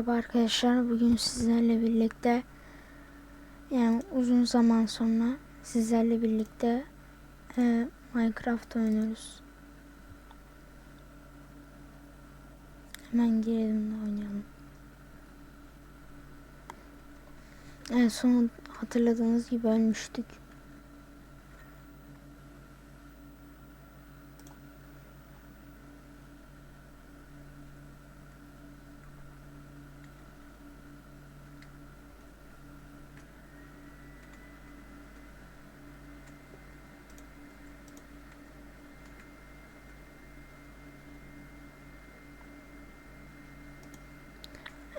Merhaba arkadaşlar. Bugün sizlerle birlikte yani uzun zaman sonra sizlerle birlikte e, Minecraft oynuyoruz. Hemen girelim de oynayalım. En son hatırladığınız gibi ölmüştük.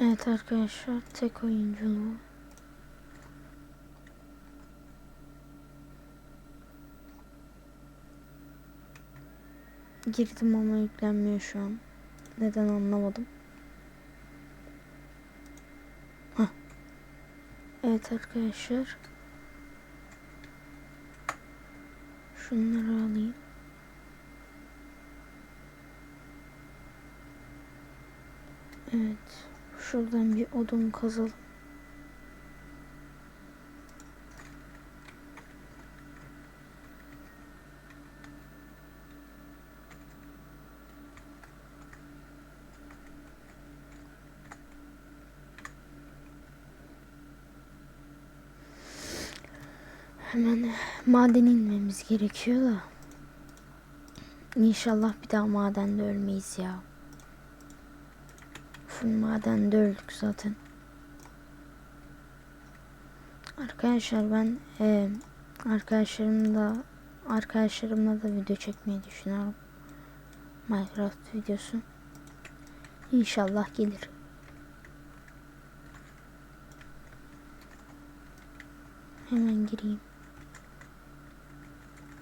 Evet arkadaşlar tek oyunculuğu. Girdim ama yüklenmiyor şu an. Neden anlamadım. Hah. Evet arkadaşlar. Şunları alayım. Evet. Şuradan bir odun kazalım. Hemen maden inmemiz gerekiyor da. İnşallah bir daha madende ölmeyiz ya. Full madende öldük zaten. Arkadaşlar ben e, arkadaşlarımla arkadaşlarımla da video çekmeyi düşünüyorum. Minecraft videosu. İnşallah gelir. Hemen gireyim.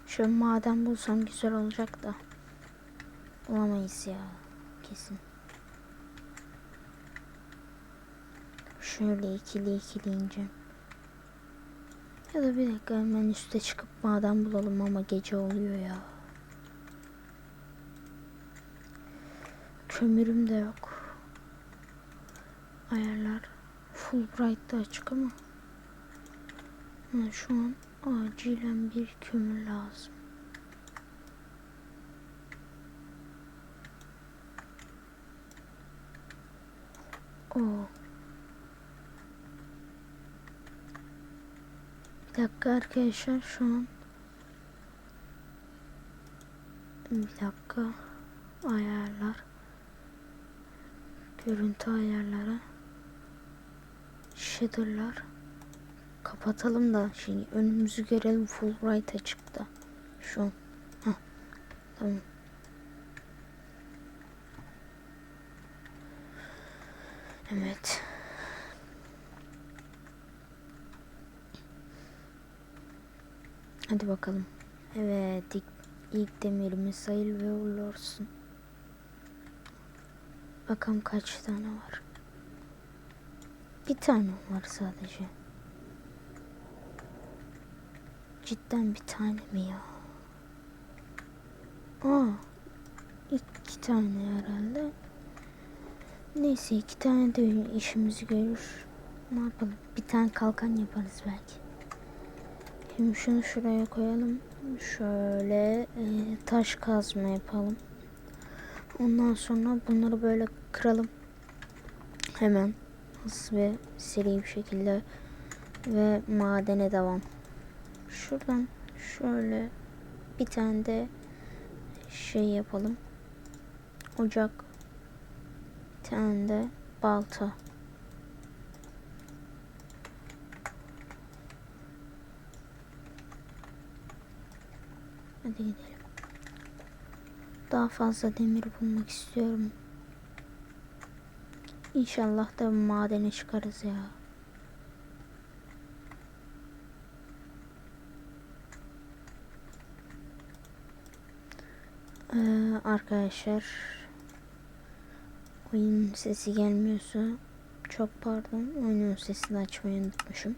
Şöyle maden bulsam güzel olacak da. Bulamayız ya. Kesin. Şöyle ikili ikili ineceğim. Ya da bir dakika hemen üste çıkıp maden bulalım ama gece oluyor ya. Kömürüm de yok. Ayarlar Fulbright'ta açık ama. Ama şu an acilen bir kömür lazım. Oo. Bir dakika arkadaşlar şu an bir dakika ayarlar. Görüntü ayarları. Shader'lar. Kapatalım da şey önümüzü görelim Fulbright açıkta şu an. Heh, tamam. Evet Hadi bakalım. Evet ilk, ilk demirimiz sayıl ve uğurlu olsun. Bakalım kaç tane var. Bir tane var sadece. Cidden bir tane mi ya? Aa, iki tane herhalde. Neyse iki tane de işimizi görür. Ne yapalım? Bir tane kalkan yaparız belki. Şimdi şunu şuraya koyalım. Şöyle e, taş kazma yapalım. Ondan sonra bunları böyle kıralım. Hemen hızlı ve seri bir şekilde ve madene devam. Şuradan şöyle bir tane de şey yapalım. Ocak. Bir tane de balta. Hadi gidelim. Daha fazla demir bulmak istiyorum. İnşallah da madene çıkarız ya. Ee, arkadaşlar oyun sesi gelmiyorsa çok pardon oyunun sesini açmayı unutmuşum.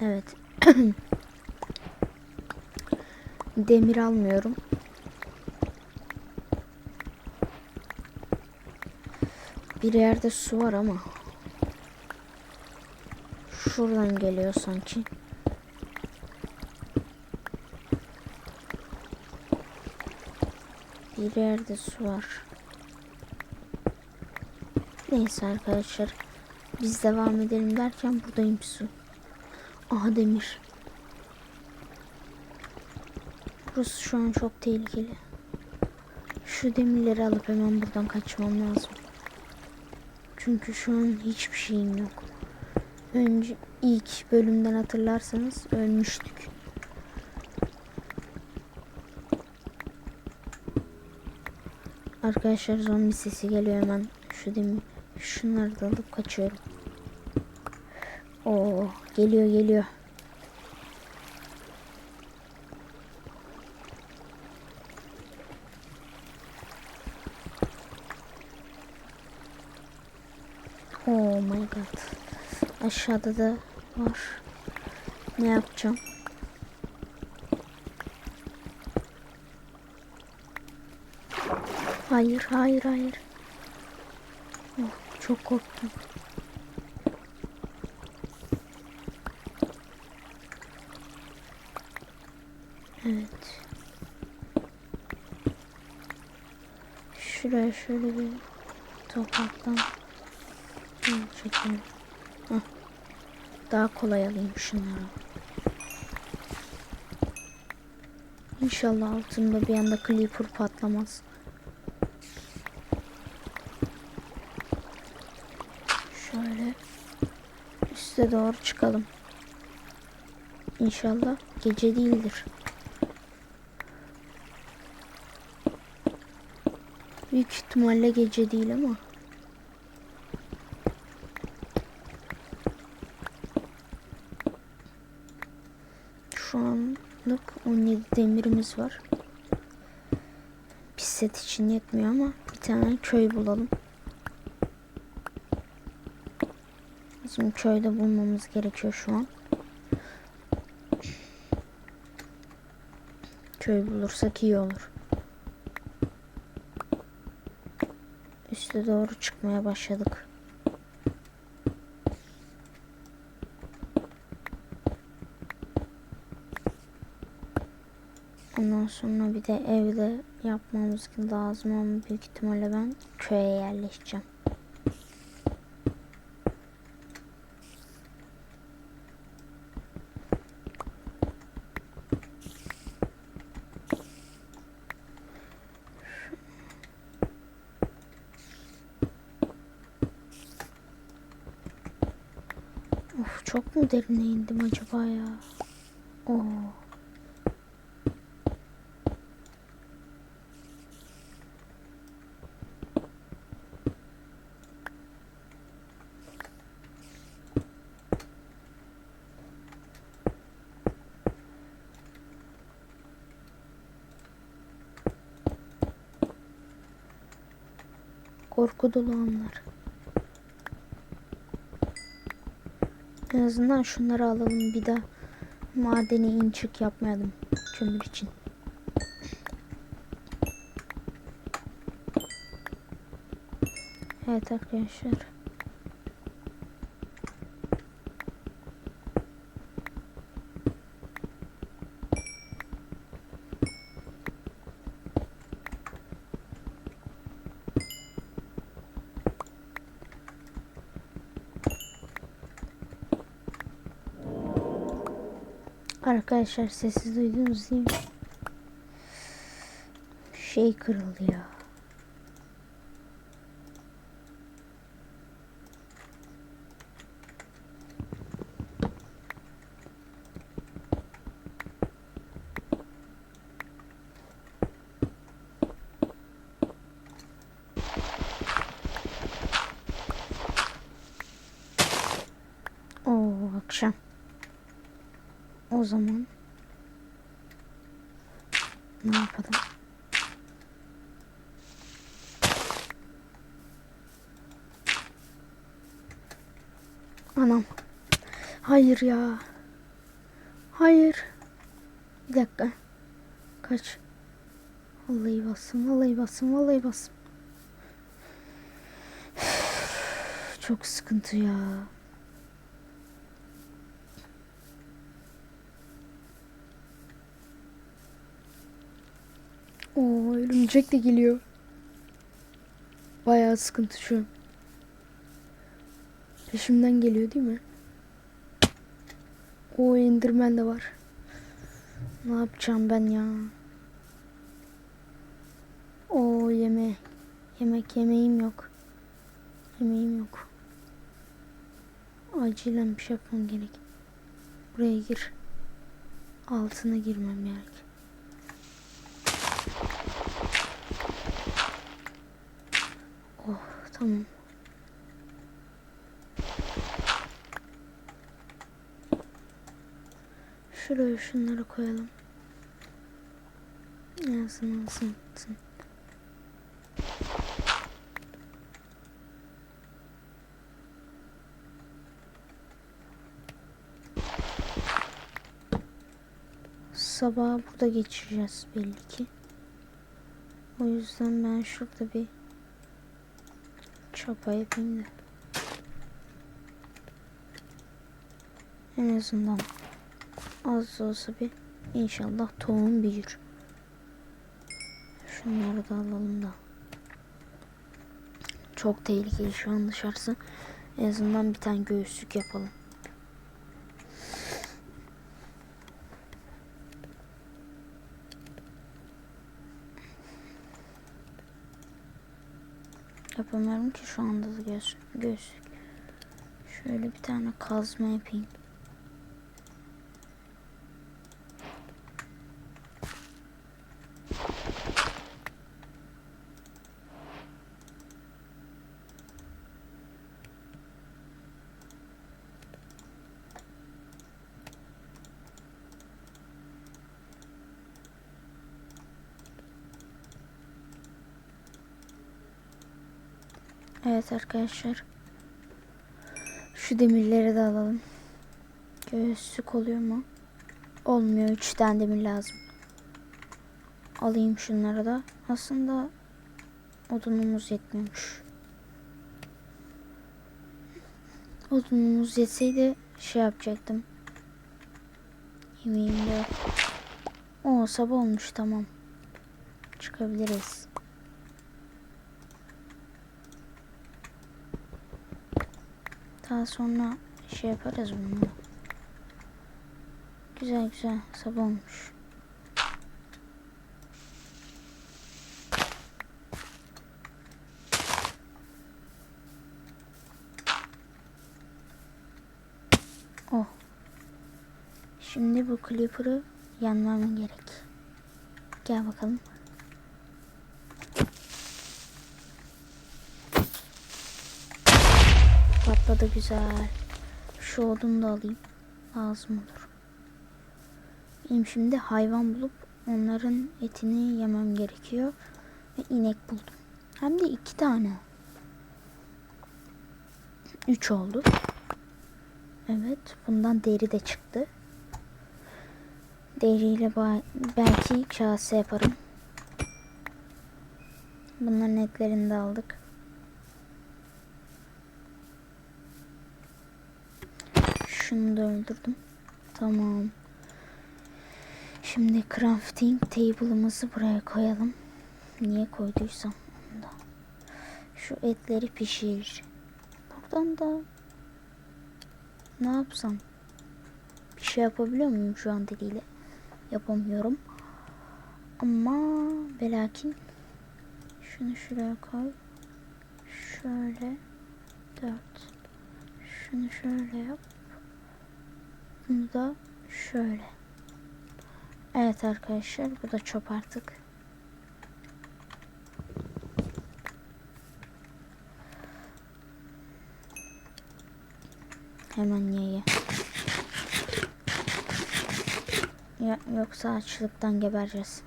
Evet. Demir almıyorum. Bir yerde su var ama. Şuradan geliyor sanki. Bir yerde su var. Neyse arkadaşlar. Biz devam edelim derken buradayım su. Aha demir. Burası şu an çok tehlikeli. Şu demirleri alıp hemen buradan kaçmam lazım. Çünkü şu an hiçbir şeyim yok. Önce ilk bölümden hatırlarsanız ölmüştük. Arkadaşlar zombi sesi geliyor hemen. Şu demir şunları da alıp kaçıyorum. Oo geliyor geliyor. Oh my god. Aşağıda da var. Ne yapacağım? Hayır, hayır, hayır. Oh, çok korktum. Evet. Şuraya şöyle bir topraktan Hah. Daha kolay alayım şunları. İnşallah altında bir anda creeper patlamaz. Şöyle üste doğru çıkalım. İnşallah gece değildir. Büyük ihtimalle gece değil ama. Şu anlık 17 demirimiz var. Bir set için yetmiyor ama bir tane köy bulalım. Bizim köyde bulmamız gerekiyor şu an. Köy bulursak iyi olur. Üste doğru çıkmaya başladık. Ondan sonra bir de evde yapmamız lazım ama büyük ihtimalle ben köye yerleşeceğim. Of çok mu derine indim acaba ya? Oo. Korku dolu anlar. En azından şunları alalım bir daha madeni in çık yapmayalım kömür için. Evet arkadaşlar. Arkadaşlar sesi duydunuz değil mi? Şey kırıldı. Oo akşam. O zaman ne yapalım? Anam. Hayır ya. Hayır. Bir dakika. Kaç. Vallahi bassın, vallahi bassın, vallahi bassın. Çok sıkıntı ya. Oo örümcek de geliyor. Bayağı sıkıntı şu. Peşimden geliyor değil mi? O Enderman de var. Ne yapacağım ben ya? O yeme. Yemek yemeğim yok. Yemeğim yok. Acilen bir şey yapmam gerek. Buraya gir. Altına girmem gerek. Oh tamam. Şuraya şunları koyalım. Yansın yansın. yansın. Sabah burada geçireceğiz belli ki. O yüzden ben şurada bir çapa yapayım da. En azından az olsa bir inşallah tohum büyür. Şunları da alalım da. Çok tehlikeli şu an dışarısı. En azından bir tane göğüslük yapalım. Yapamıyorum ki şu anda da göz, gözlük. Şöyle bir tane kazma yapayım. Evet arkadaşlar. Şu demirleri de alalım. Göğüslük oluyor mu? Olmuyor. Üç tane demir lazım. Alayım şunları da. Aslında odunumuz yetmiyormuş. Odunumuz yetseydi şey yapacaktım. Yemeğim de. Oo sabah olmuş tamam. Çıkabiliriz. Daha sonra şey yaparız bunu. Güzel güzel sabah olmuş. Oh. Şimdi bu Clipper'ı yanmam gerek. Gel bakalım. Patladı güzel. Şu odunu da alayım. Lazım olur. Benim şimdi hayvan bulup onların etini yemem gerekiyor. Ve inek buldum. Hem de iki tane. Üç oldu. Evet. Bundan deri de çıktı. Deriyle belki kase yaparım. Bunların etlerini de aldık. Şunu da öldürdüm. Tamam. Şimdi crafting table'ımızı buraya koyalım. Niye koyduysam onu. Şu etleri pişir. Buradan da ne yapsam? Bir şey yapabiliyor muyum şu an diliyle? Yapamıyorum. Ama velakin şunu şuraya koy. Şöyle dört. Şunu şöyle yap. Bunu da şöyle. Evet arkadaşlar bu da çöp artık. Hemen ye. Ya, yoksa açlıktan gebereceğiz.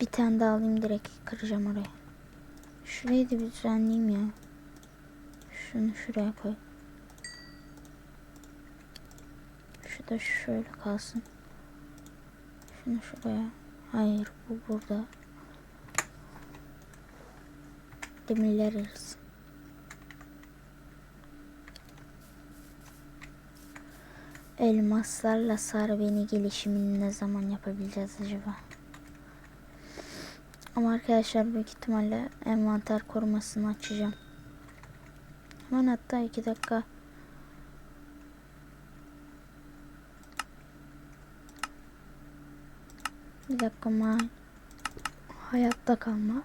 Bir tane daha alayım direkt kıracağım oraya. Şurayı da bir düzenleyeyim ya. Şunu şuraya koy. da şöyle kalsın. Şunu şuraya. Hayır bu burada. Demirler erisin. Elmaslarla sar beni gelişimini ne zaman yapabileceğiz acaba? Ama arkadaşlar büyük ihtimalle envanter korumasını açacağım. Hemen hatta 2 dakika Bir dakika ma hayatta kalma.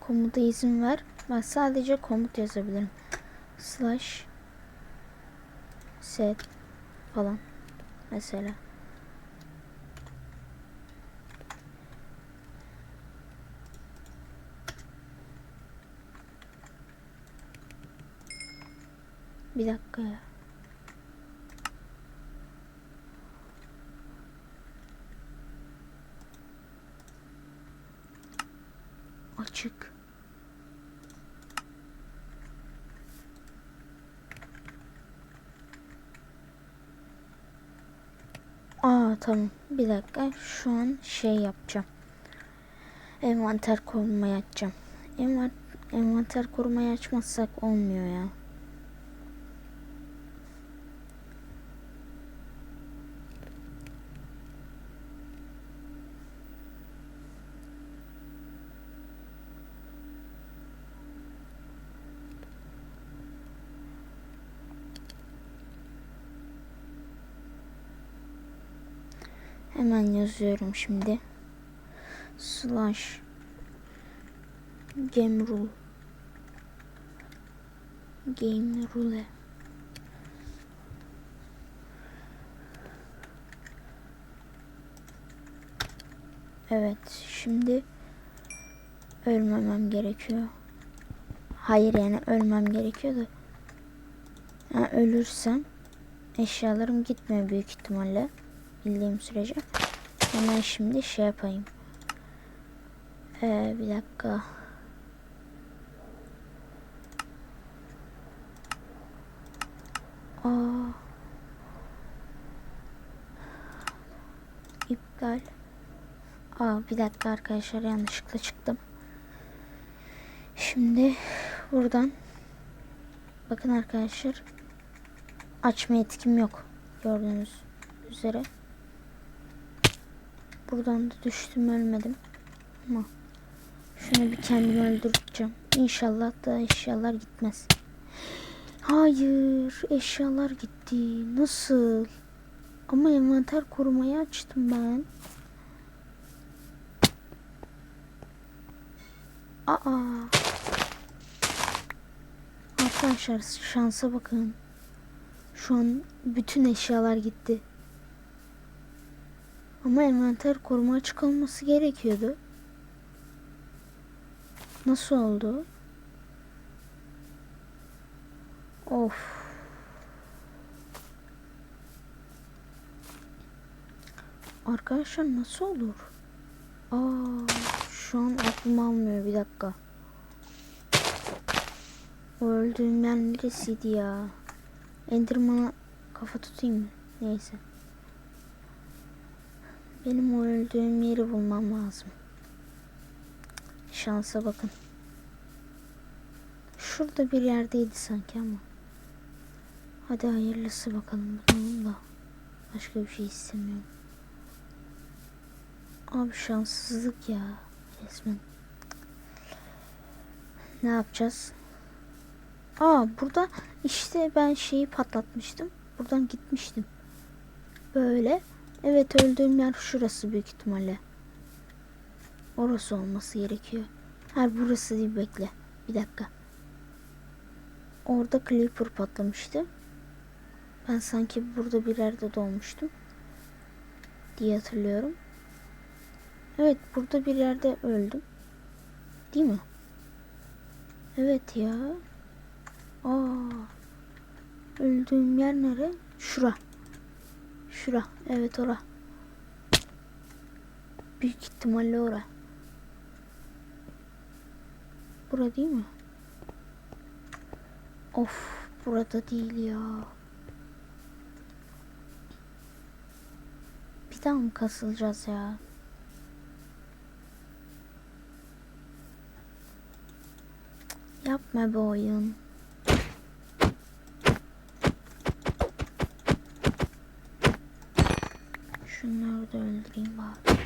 Komuta izin ver. Ben sadece komut yazabilirim. Slash set falan mesela. Bir dakika ya. Açık. Aa tamam. Bir dakika. Şu an şey yapacağım. Envanter korumayı açacağım. Envan envanter korumayı açmazsak olmuyor ya. Hemen yazıyorum şimdi. Slash game rule game rule Evet şimdi ölmemem gerekiyor. Hayır yani ölmem gerekiyor da. Ha, ölürsem eşyalarım gitmiyor büyük ihtimalle bildiğim sürece. Hemen şimdi şey yapayım. Ee, bir dakika. Aa. İptal. Aa bir dakika arkadaşlar yanlışlıkla çıktım. Şimdi buradan bakın arkadaşlar açma etkim yok gördüğünüz üzere. Buradan da düştüm ölmedim. Ama şunu bir kendimi öldüreceğim. İnşallah da eşyalar gitmez. Hayır eşyalar gitti. Nasıl? Ama envanter korumayı açtım ben. Aa. Arkadaşlar şansa bakın. Şu an bütün eşyalar gitti. Ama envanter koruma açık olması gerekiyordu. Nasıl oldu? Of. Arkadaşlar nasıl olur? Aa, şu an aklım almıyor bir dakika. O öldüğüm yer neresiydi ya? Enderman'a kafa tutayım mı? Neyse. Benim öldüğüm yeri bulmam lazım. Şansa bakın. Şurada bir yerdeydi sanki ama. Hadi hayırlısı bakalım. Bunun da başka bir şey istemiyorum. Abi şanssızlık ya. Resmen. Ne yapacağız? Aa burada işte ben şeyi patlatmıştım. Buradan gitmiştim. Böyle. Evet öldüğüm yer şurası büyük ihtimalle. Orası olması gerekiyor. Her burası değil bekle. Bir dakika. Orada Clipper patlamıştı. Ben sanki burada bir yerde dolmuştum. Diye hatırlıyorum. Evet burada bir yerde öldüm. Değil mi? Evet ya. Aa. Öldüğüm yer nere? Şura. Şura. Evet ora. Büyük ihtimalle ora. Bura değil mi? Of burada değil ya. Bir daha mı kasılacağız ya? Yapma be oyun. Da öldüreyim bari.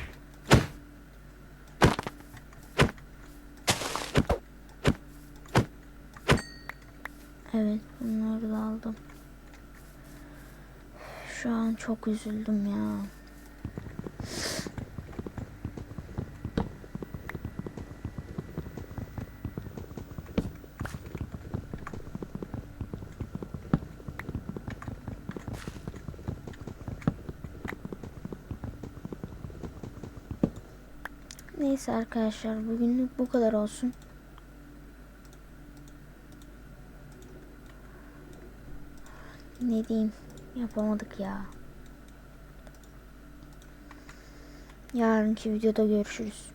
Evet bunları da aldım. Şu an çok üzüldüm ya. Neyse arkadaşlar bugünlük bu kadar olsun. Ne diyeyim yapamadık ya. Yarınki videoda görüşürüz.